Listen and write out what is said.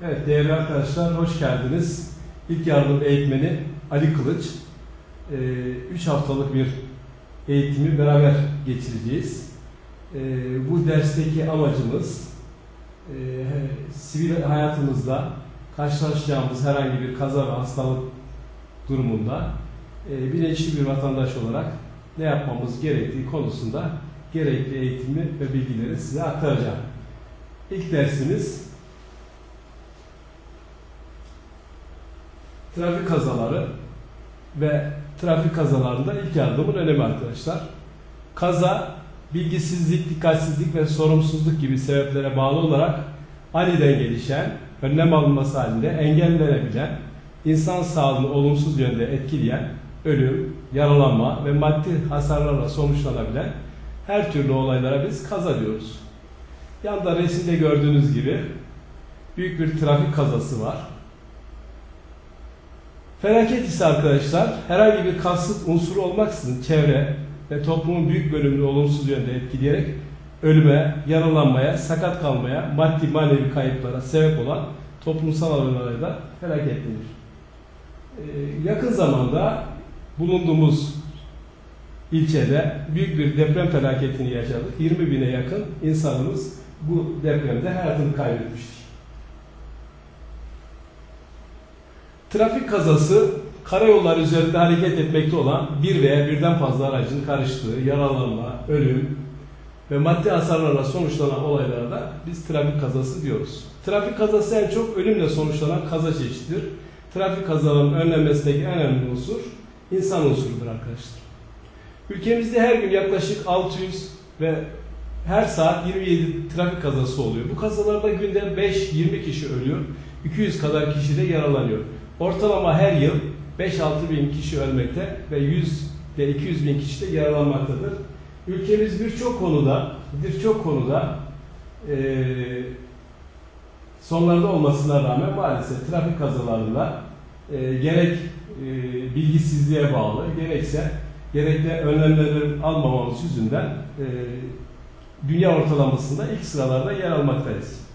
değerli arkadaşlar hoş geldiniz. İlk yardım eğitmeni Ali Kılıç. 3 haftalık bir eğitimi beraber geçireceğiz. Ee, Bu dersteki amacımız e, sivil hayatımızda karşılaşacağımız herhangi bir kaza ve hastalık durumunda e, bilinçli bir vatandaş olarak ne yapmamız gerektiği konusunda gerekli eğitimi ve bilgileri size aktaracağım. İlk dersimiz trafik kazaları ve trafik kazalarında ilk yardımın önemi arkadaşlar. Kaza, bilgisizlik, dikkatsizlik ve sorumsuzluk gibi sebeplere bağlı olarak aniden gelişen, önlem alınması halinde engellenebilen, insan sağlığını olumsuz yönde etkileyen, ölüm, yaralanma ve maddi hasarlarla sonuçlanabilen her türlü olaylara biz kaza diyoruz. Yanda resimde gördüğünüz gibi büyük bir trafik kazası var. Felaket ise arkadaşlar herhangi bir kasıt unsuru olmaksızın çevre ve toplumun büyük bölümünü olumsuz yönde etkileyerek ölüme, yaralanmaya, sakat kalmaya, maddi manevi kayıplara sebep olan toplumsal olaylara da felaket denir. Ee, yakın zamanda bulunduğumuz ilçede büyük bir deprem felaketini yaşadık. 20 bine yakın insanımız bu depremde hayatını kaybetmiştir. Trafik kazası karayolları üzerinde hareket etmekte olan bir veya birden fazla aracın karıştığı yaralanma, ölüm ve maddi hasarlarla sonuçlanan olaylara da biz trafik kazası diyoruz. Trafik kazası en çok ölümle sonuçlanan kaza çeşididir. Trafik kazalarının önlenmesindeki en önemli unsur insan unsurudur arkadaşlar. Ülkemizde her gün yaklaşık 600 ve her saat 27 trafik kazası oluyor. Bu kazalarda günde 5-20 kişi ölüyor, 200 kadar kişi de yaralanıyor. Ortalama her yıl 5-6 bin kişi ölmekte ve 100 ile 200 bin kişi de yaralanmaktadır. Ülkemiz birçok konuda, birçok konuda eee sonlarda olmasına rağmen maalesef trafik kazalarında eee, gerek eee, bilgisizliğe bağlı, gerekse gerekli önlemleri almamamız yüzünden eee, dünya ortalamasında ilk sıralarda yer almaktayız.